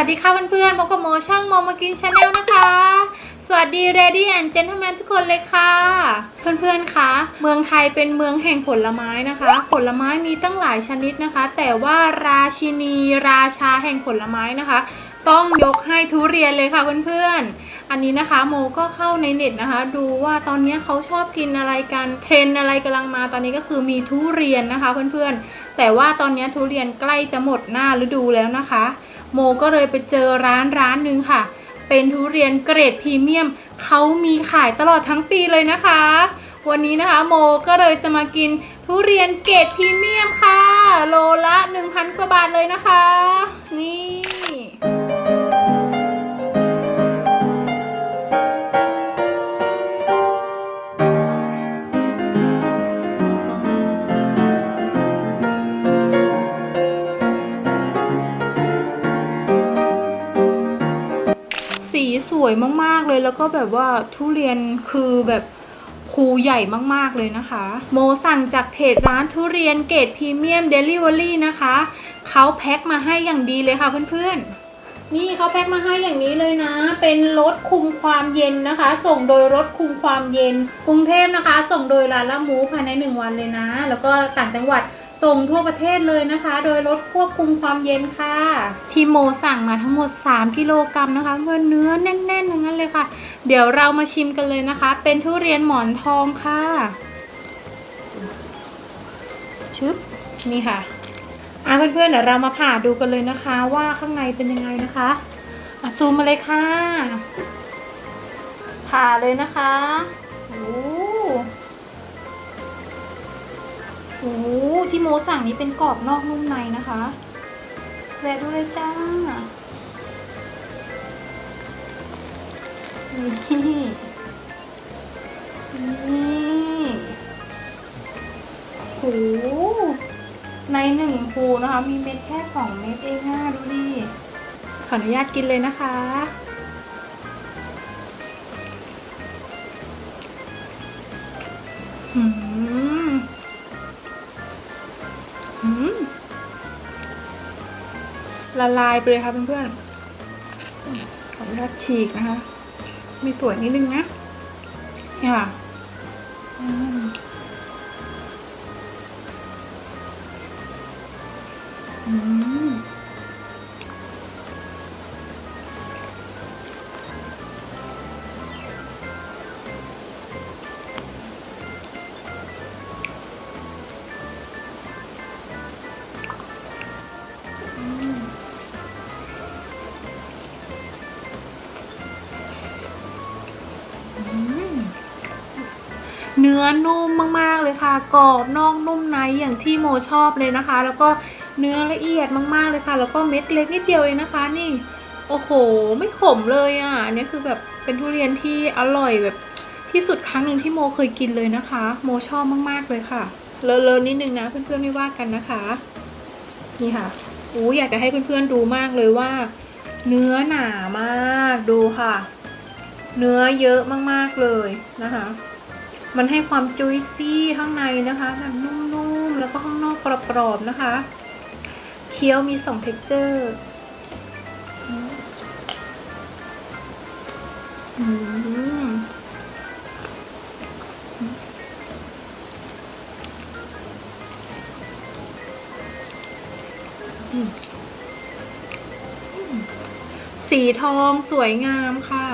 วัสดีค่ะเพื่อนๆพบกับโมช่างโมมากินชาแนลนะคะ สวัสดี Lady and Gentlemen ทุกคนเลยค่ะ เพื่อนๆคะเมืองไทยเป็นเมืองแห่งผลไม้นะคะ ผลไม้มีตั้งหลายชนิดนะคะ แต่ว่าราชินีราชาแห่งผลไม้นะคะ ต้องยกให้ทุเรียนเลยค่ะเพื่อนๆ อันนี้นะคะโมก็เข้าในเน็ตนะคะ ดูว่าตอนนี้เขาชอบกินอะไรกันเทรนอะไรกำลังมาตอนนี้ก็คือมีทุเรียนนะคะเพื่อนๆ แต่ว่าตอนนี้ทุเรียนใกล้จะหมดหน้าฤดูแล้วนะคะ โมก็เลยไปเจอร้านร้านหนึ่งค่ะ เป็นทุเรียนเกรดพรีเมียมเขามีขายตลอดทั้งปีเลยนะคะ วันนี้นะคะโมก็เลยจะมากินทุเรียนเกรดพรีเมียมค่ะ โลละ 1,000 กว่าบาทเลยนะคะ นี่ วยมากๆเลยแล้วก็แบบว่าทุเรียนคือแบบภูใหญ่มากๆเลยนะคะ โมสั่งจากเพจร้านทุเรียนเกรดพรีเมียมเดลิเวอรี่นะคะเขาแพ็คมาให้อย่างดีเลยค่ะเพื่อนๆ นี่เขาแพ็คมาให้อย่างนี้เลยนะ เป็นรถคุมความเย็นนะคะ ส่งโดยรถคุมความเย็น กรุงเทพนะคะ ส่งโดยร้านละมูภายใน 1 วันเลยนะ แล้วก็ต่างจังหวัด ส่งทั่วประเทศเลยนะคะ โดยรถควบคุมความเย็นค่ะ ที่โมสั่งมาทั้งหมด 3 กิโลกรัมนะคะเพื่อเนื้อแน่นๆทั้งนั้นเลยค่ะ เดี๋ยวเรามาชิมกันเลยนะคะ เป็นทุเรียนหมอนทองค่ะชึบนี่ค่ะอะเพื่อนๆเดี๋ยวเรามาผ่าดูกันเลยนะคะ ว่าข้างในเป็นยังไงนะคะอะซูมมาเลยค่ะ ผ่าเลยนะคะโอ้ โอ้ที่โมสั่งนี้เป็นกรอบนอกนุ่มในนะคะ แวะดูเลยจ้า นี่ นี่โหในหนึ่งภูนะคะ มีเม็ดแค่สองเม็ดเองอะดูดิ ขออนุญาตกินเลยนะคะอืม ละลายไปเลยค่ะเพื่อนๆขออนุญาตฉีกนะคะ มีสวยนิดนึงนะเนี่ยค่ะ เนื้อนุ่มมากๆเลยค่ะกรอบนอกนุ่มในอย่างที่โมชอบเลยนะคะ แล้วก็เนื้อละเอียดมากๆเลยค่ะ แล้วก็เม็ดเล็กนิดเดียวเองนะคะ นี่โอ้โห ไม่ขมเลยอะอันนี้คือแบบเป็นทุเรียนที่อร่อยแบบที่สุดครั้งหนึ่งที่โมเคยกินเลยนะคะ โมชอบมากๆเลยค่ะเลอะๆนิดนึงนะเพื่อนๆไม่ว่ากันนะคะ นี่ค่ะอู้อยากจะให้เพื่อนๆดูมากเลยว่า เนื้อหนามากดูค่ะ เนื้อเยอะมากๆเลยนะคะ มันให้ความจุยซี่ข้างในนะคะแบบนุ่มๆ แล้วก็ข้างนอกกรอบๆนะคะ เคี้ยวมีสองเท็กเจอร์สีทองสวยงามค่ะ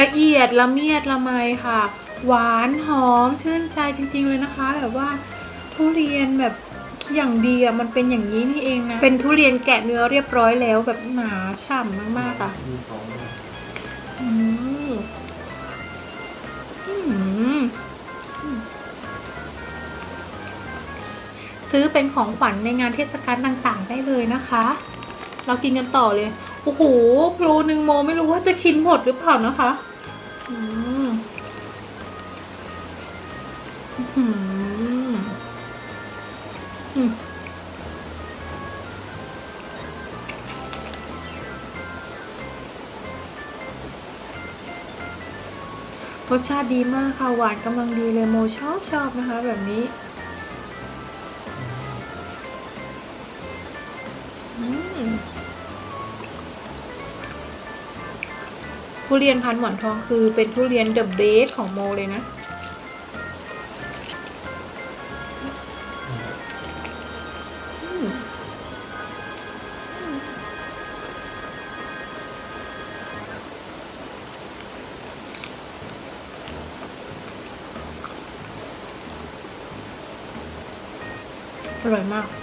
ละเอียดละเมียดละไมค่ะ หวานหอมชื่นใจจริง ๆ เลยนะคะ แบบว่าทุเรียนแบบอย่างดีอะมันเป็นอย่างนี้นี่เองนะ เป็นทุเรียนแกะเนื้อเรียบร้อยแล้วแบบหนาฉ่ำมากๆอะมีสองอืมอืมซื้อเป็นของขวัญในงานเทศกาลต่างๆ ได้เลยนะคะ เรากินกันต่อเลย โอ้โหโปรหนึ่งโมไม่รู้ว่าจะกินหมดหรือเปล่านะคะอืมอื้อหืออืมรสชาติดีมากค่ะหวานกำลังดีเลยโมชอบชอบนะคะ แบบนี้ ทุเรียนพันหมอนทองคือเป็นทุเรียนเดอะเบสของโมเลยนะ อร่อยมาก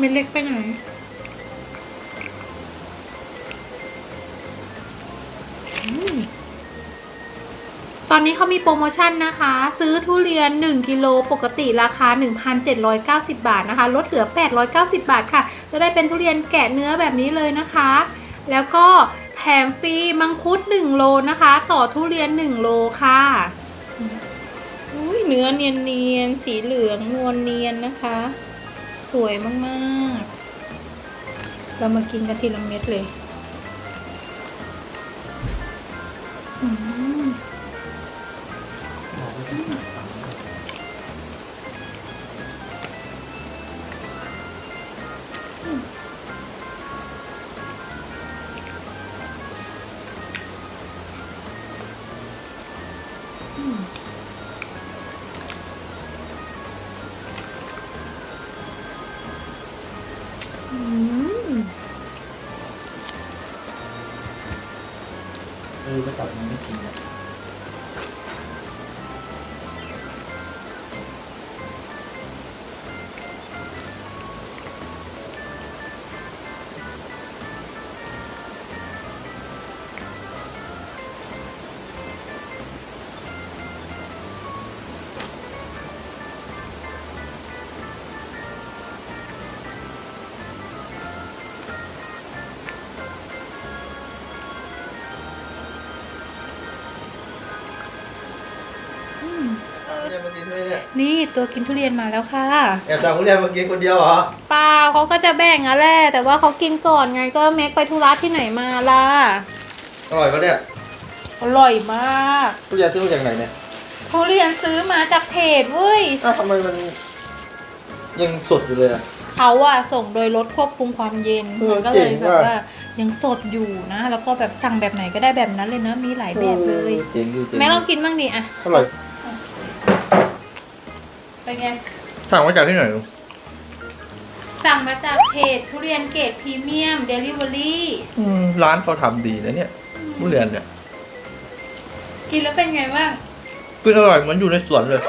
เม็ดเล็กไปไหนตอนนี้เขามีโปรโมชั่นนะคะ ซื้อทุเรียน 1กิโลปกติราคา 1,790 บาทนะคะ ลดเหลือ 890 บาทค่ะ จะได้เป็นทุเรียนแกะเนื้อแบบนี้เลยนะคะ แล้วก็แถมฟรีมังคุด 1 โลนะคะ ต่อทุเรียน 1 โลค่ะอุ้ยเนื้อเนียนๆ สีเหลืองนวลเนียนนะคะ สวยมากๆ เรามากินกันทีละเม็ดเลย อืม ทุเรียนมากินด้วยเนี่ยนี่ตัวกินทุเรียนมาแล้วค่ะแอบสั่งทุเรียนมากินคนเดียวเหรอเปล่าเขาก็จะแบ่งอะแหละแต่ว่าเขากินก่อนไงก็แม็กไปธุระที่ไหนมาล่ะอร่อยปะเนี่ยอร่อยมากทุเรียนซื้อมาจากไหนเนี่ยทุเรียนซื้อมาจากเพจเว้ยอ้าวทำไมมันยังสดอยู่เลยอะเขาอะส่งโดยรถควบคุมความเย็นเออมันก็เลยเจ๋งแบบว่ะ ว่ายังสดอยู่นะ แล้วก็แบบสั่งแบบไหนก็ได้แบบนั้นเลยนะมีหลายแบบเลย เจ๋งดีเจ๋งแม่ลองกินบ้างดิอะอร่อย เป็นไง สั่งมาจากที่ไหนสั่งมาจากเพจทุเรียนเกรดพรีเมียมเดลิเวอรี่อืมร้านเขาทำดีนะเนี่ยทุเรียนเนี่ยกินแล้วเป็นไงบ้างคืออร่อยเหมือนอยู่ในสวนเลย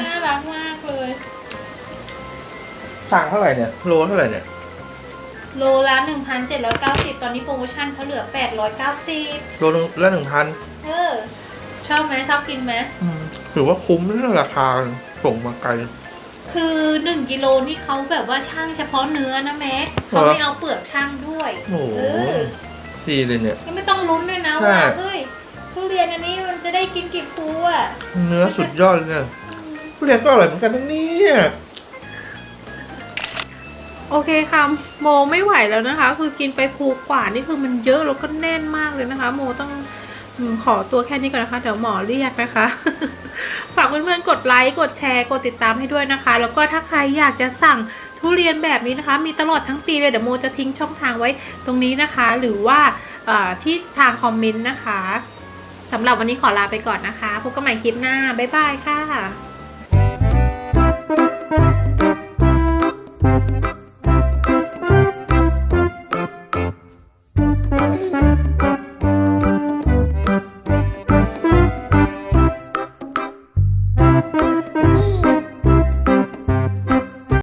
น่ารักมากเลย สั่งเท่าไหร่เนี่ยโลเท่าไหร่เนี่ย โลละ1,790 ตอนนี้โปรโมชั่นเขาเหลือ 890 โลนึงละหนึ่งพันเออ ชอบไหมชอบกินไหมถือว่าคุ้มนะราคาส่งมาไกล คือ1กิโลนี่เขาแบบว่าช่างเฉพาะเนื้อนะแม็กเขาเหรอไม่เอาเปลือกช่างด้วยโอ้โห เออดีเลยเนี่ยก็ไม่ต้องลุ้นด้วยนะใช่ ว่าเฮ้ยทุเรียนอันนี้มันจะได้กินกี่ภูอะเนื้อสุดยอดเลยเนี่ยทุเรียนก็อร่อยเหมือนกันนะเนี่ยโอเคค่ะโมไม่ไหวแล้วนะคะ คือกินไปภูกว่านี่คือมันเยอะแล้วก็แน่นมากเลยนะคะ โมต้องอืม ขอตัวแค่นี้ก่อนนะคะ เดี๋ยวหมอเรียกนะคะ ฝากเพื่อนๆ กดไลค์ กดแชร์ กดติดตามให้ด้วยนะคะ แล้วก็ถ้าใครอยากจะสั่งทุเรียนแบบนี้นะคะ มีตลอดทั้งปีเลยเดี๋ยวโมจะทิ้งช่องทางไว้ตรงนี้นะคะ หรือว่าที่ทางคอมเมนต์นะคะสำหรับวันนี้ขอลาไปก่อนนะคะ พบกันใหม่คลิปหน้า บ๊ายบายค่ะ